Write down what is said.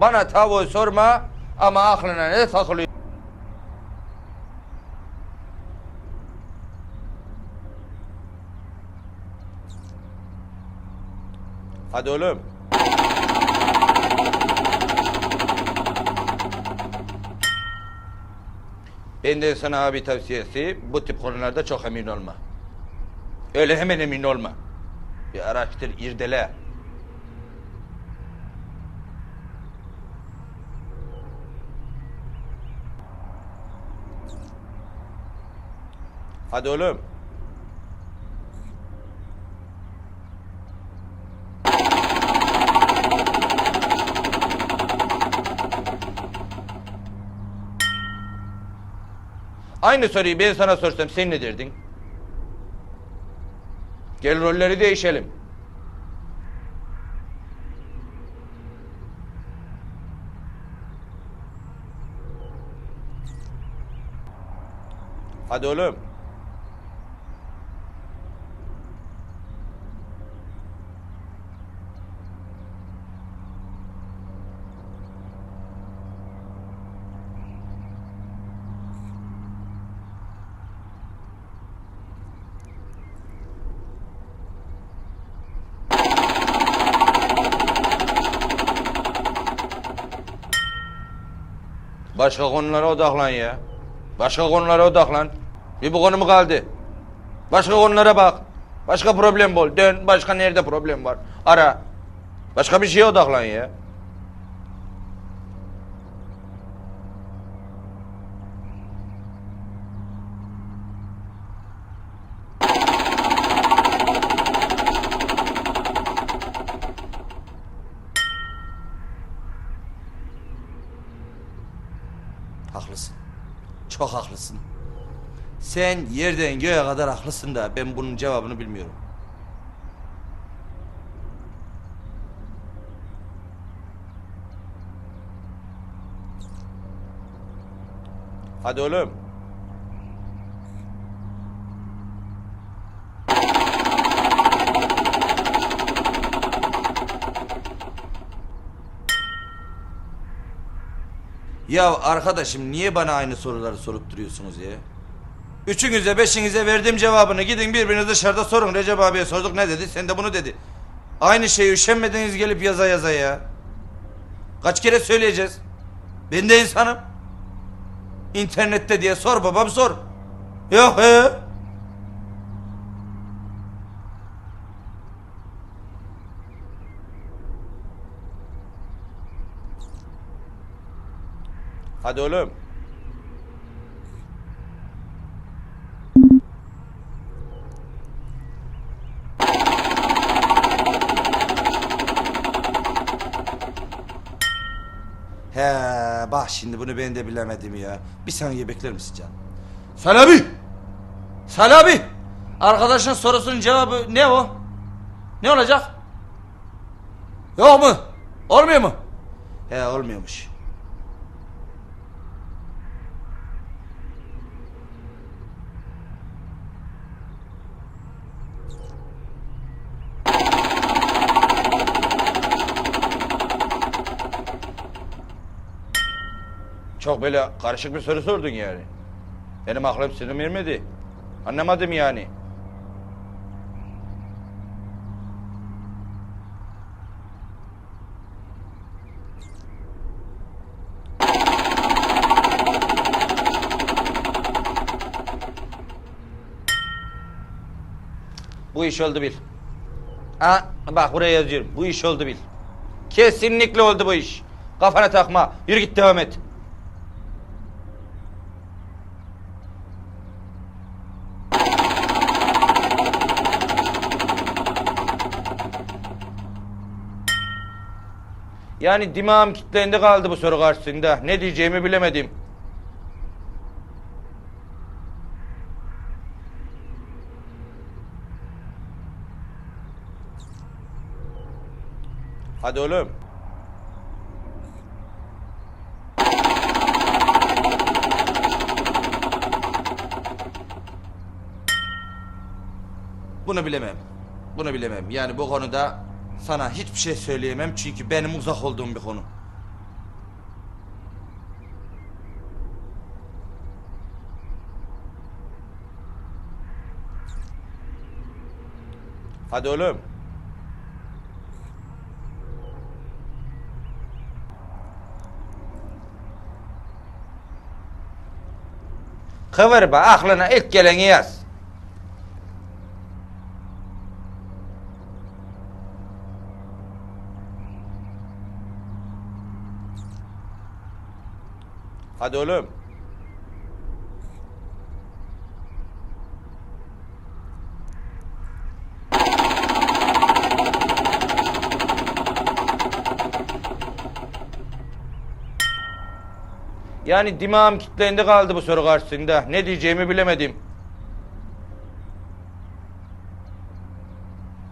Bana tavuğu sorma ama aklına ne takılıyor? Hadi oğlum. Benden sana abi tavsiyesi bu tip konularda çok emin olma. Öyle hemen emin olma. Bir araştır, irdele. Hadi oğlum. Aynı soruyu ben sana sorsam sen ne derdin? Gel rolleri değişelim. Hadi oğlum. Başka konulara odaklan ya. Başka konulara odaklan. Bir bu konu mu kaldı? Başka konulara bak. Başka problem bul. Dön başka nerede problem var. Ara. Başka bir şeye odaklan ya. Haklısın. Çok haklısın. Sen yerden göğe kadar haklısın da ben bunun cevabını bilmiyorum. Hadi oğlum. Ya arkadaşım niye bana aynı soruları sorup duruyorsunuz ya? Üçünüze beşinize verdiğim cevabını gidin birbiriniz dışarıda sorun. Recep abiye sorduk ne dedi sen de bunu dedi. Aynı şeyi üşenmediniz gelip yaza yaza ya. Kaç kere söyleyeceğiz? Ben de insanım. İnternette diye sor babam sor. Yok he. Hadi oğlum. He bak şimdi bunu ben de bilemedim ya. Bir saniye bekler misin canım? Salabi! Salabi! Arkadaşın sorusunun cevabı ne o? Ne olacak? Yok mu? Olmuyor mu? He olmuyormuş. Çok böyle karışık bir soru sordun yani. Benim aklım sınır ermedi. Anlamadım yani. Bu iş oldu bil. Ha, bak buraya yazıyorum. Bu iş oldu bil. Kesinlikle oldu bu iş. Kafana takma. Yürü git devam et. Yani dimağım kilitlendi kaldı bu soru karşısında. Ne diyeceğimi bilemedim. Hadi oğlum. Bunu bilemem. Bunu bilemem. Yani bu konuda sana hiçbir şey söyleyemem çünkü benim uzak olduğum bir konu. Hadi oğlum. Kıvırma aklına ilk geleni yaz. Hadi oğlum. Yani dimağım kitlendi kaldı bu soru karşısında. Ne diyeceğimi bilemedim.